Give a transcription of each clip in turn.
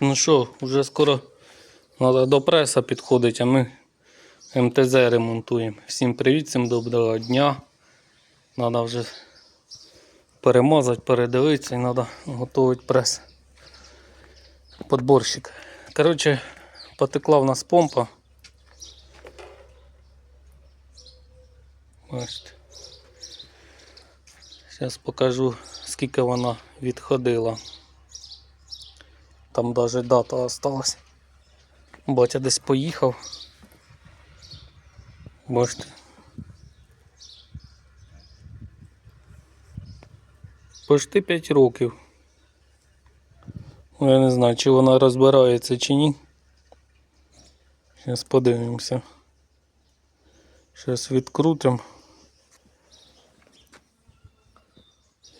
Ну що, вже скоро треба до преса підходити, а ми МТЗ ремонтуємо. Всім привіт, всім доброго дня. Треба вже перемазати, передивитися і треба готувати прес. Подборщик. Коротше, потекла в нас помпа. Бачите. Зараз покажу, скільки вона відходила. Там навіть дата осталась. Батя десь поїхав. Бачите. Почти 5 років. Ну, Я не знаю, чи вона розбирається чи ні. Зараз подивимося. Зараз відкрутимо.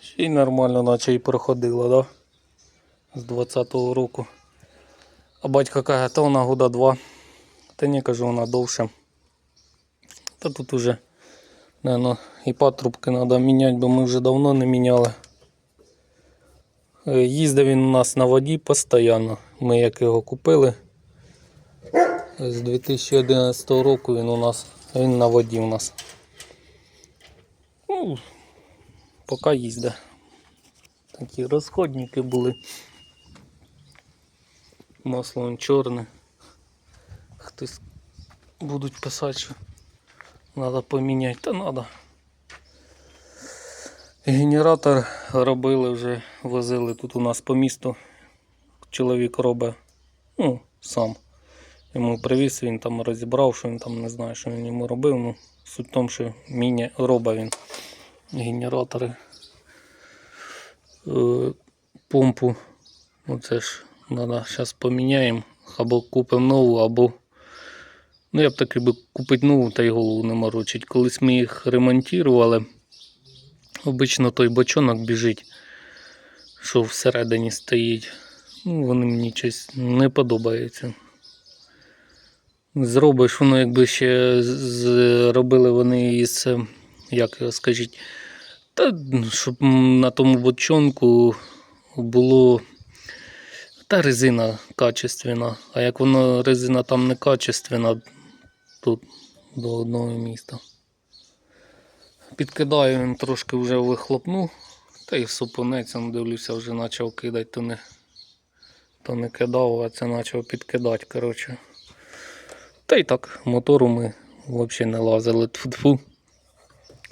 Ще й нормально, наче і проходила, да? З 20-го року. А батько каже, та вона года два. Та ні, кажу, вона довше. Та тут уже, наверное, і патрубки треба міняти, бо ми вже давно не міняли. Е, Їздив він у нас на воді постійно. Ми як його купили. З 2011 року він у нас він на воді у нас. Ну, поки їздить. Такі розходники були. Масло он чорне. Хтось будуть писати, що треба поміняти, та треба. Генератор робили вже, возили тут у нас по місту. Чоловік робить ну, сам. Йому привіз, він там розібрав, що він там не знає, що він йому робив. Ну, суть в тому, що міня робить він генератори. Е, помпу. Оце ж треба зараз поміняємо. Або купимо нову, або. Ну, я б таки би купити нову та й голову не морочить. Колись ми їх ремонтували. Обично той бочонок біжить, що всередині стоїть. Ну, вони мені щось не подобаються. Зробиш, воно якби ще зробили вони із, як його скажіть, та щоб на тому бочонку було та резина качественна. А як воно резина там не качественна, тут до одного міста. Підкидаю він трошки вже вихлопнув, та й супонець, он, дивлюся, вже почав кидати, то не, то не кидав, а це почав підкидати. коротше. Та й так, мотору ми взагалі не лазили. Тфу-тфу.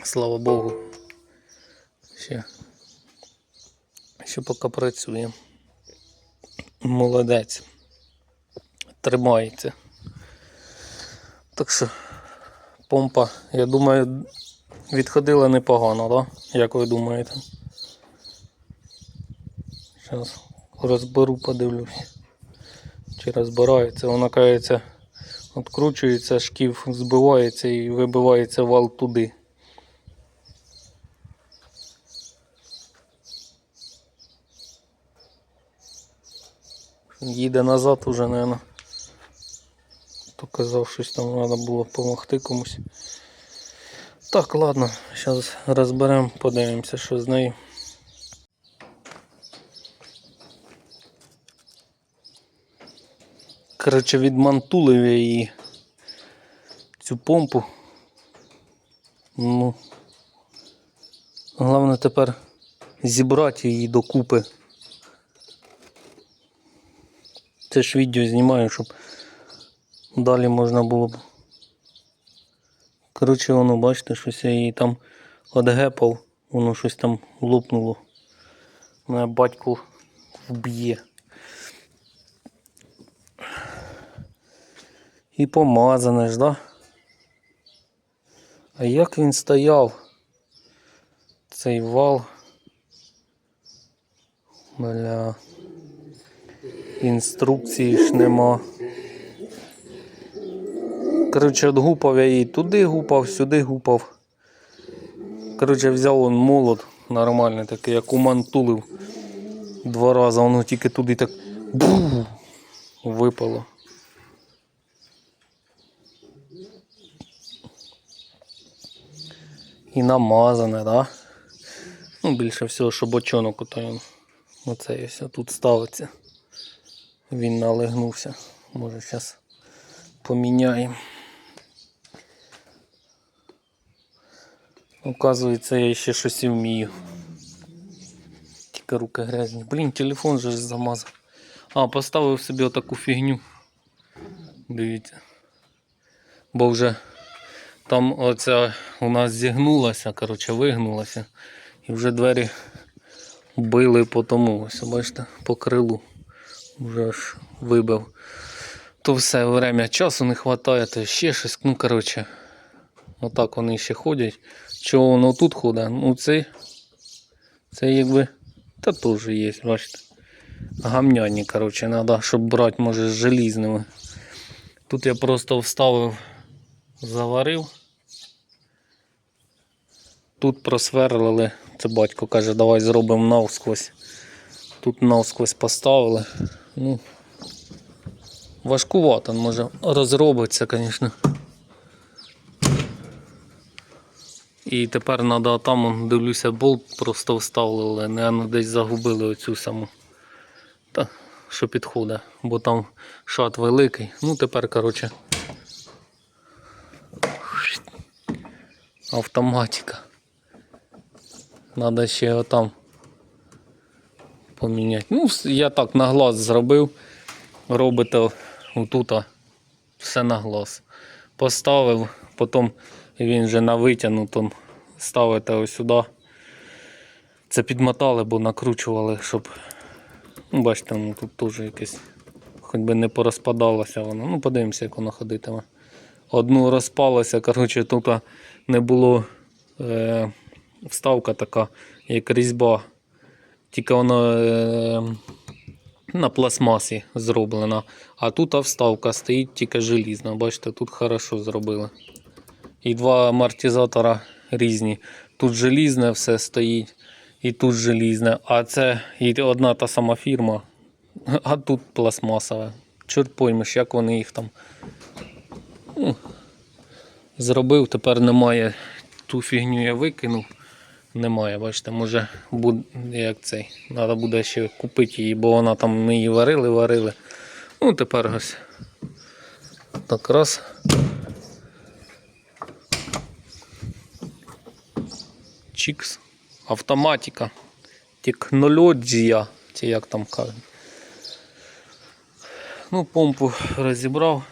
Слава Богу. Ще, ще поки працює. Молодець. Тримається. Так що помпа, я думаю, відходила непогано, да? Як ви думаєте? Зараз розберу, подивлюсь. Чи розбирається, вона кається, відкручується, шків збивається і вибивається вал туди. Їде назад уже, мабуть. То казав, щось там треба було допомогти комусь. Так, ладно, зараз розберемо, подивимося, що з нею. Коротше, відмантулив я її цю помпу. Ну, головне тепер зібрати її докупи. Це ж відео знімаю, щоб далі можна було б. Коротше, воно, бачите, щось я її там одгепав, воно щось там лопнуло. Мене батько вб'є. І помазане ж, да? А як він стояв? Цей вал. Бля. Інструкції ж нема. Коротше, от гупав я її туди гупав, сюди гупав. Коротше, взяв он молот нормальний, такий, як умантулив два рази, воно тільки туди так бу випало. І намазане, да? Ну, більше всього, що бочонок отой, оце ось тут ставиться. Він налегнувся. Може зараз поміняємо. Оказується, я ще щось і вмію. Тільки руки грязні. Блін, телефон же замазав. А, поставив собі отаку фігню. Дивіться. Бо вже там оця у нас зігнулася, коротше, вигнулася. І вже двері били по тому, ось, бачите, по крилу. Вже аж вибив. То все время часу не вистачає, то ще щось. Ну, коротше, отак вони ще ходять. Чого воно тут ходить? Ну, це, це якби. Та теж є, бачите. Гамняні, коротше, треба, щоб брати, може, з желізними. Тут я просто вставив, заварив. Тут просверлили. Це батько каже, давай зробимо навсквозь. Тут навсквозь поставили. Ну, важкувато, може розробиться, звісно. І тепер треба там, дивлюся, болт просто вставили, не десь загубили оцю саму. Та, що підходить, бо там шат великий. Ну тепер, коротше. Автоматика. Надо ще отам поміняти. Ну, я так на глаз зробив. Робите отут все на глаз. Поставив, потім він вже на витягнутому ставите ось сюди. Це підмотали, бо накручували, щоб. Ну, бачите, ну, тут теж якесь. Хоч би не порозпадалося воно. Ну, подивимося, як воно ходитиме. Одну розпалося, коротше, тут не було е, вставка така, як різьба. Тільки вона е, на пластмасі зроблена. А тут вставка стоїть тільки желізна. Бачите, тут хорошо зробили. І два амортизатора різні. Тут желізне все стоїть, і тут желізне. А це і одна та сама фірма, а тут пластмасове. Чорт поймеш, як вони їх там ну, зробив, тепер немає. Ту фігню я викинув. Немає, бачите, може буде як цей. Треба буде ще купити її, бо вона там ми її варили, варили. Ну тепер ось. Так раз. Чікс. Автоматика. Технологія. Чи як там кажуть. Ну, помпу розібрав.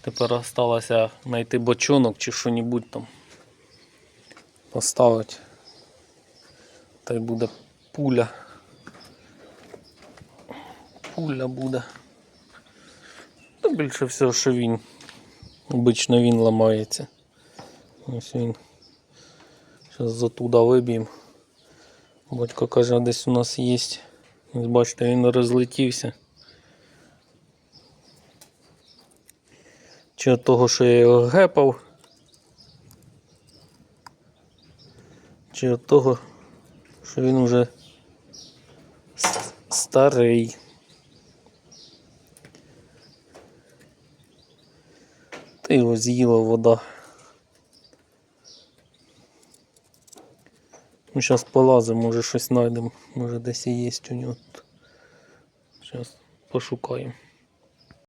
Тепер залишилося знайти бочонок чи що-небудь там. Поставити. Та й буде пуля. Пуля буде. Та більше всього, що він. Обично він ламається. Ось він. Зараз затуда виб'ємо. Батько каже, десь у нас є. Ось бачите, він розлетівся. Чи від того, що я його гепав, чи від того, що він вже старий. Та його з'їла вода. Ну, зараз полазимо, може щось знайдемо, може десь і є у нього. Зараз пошукаємо.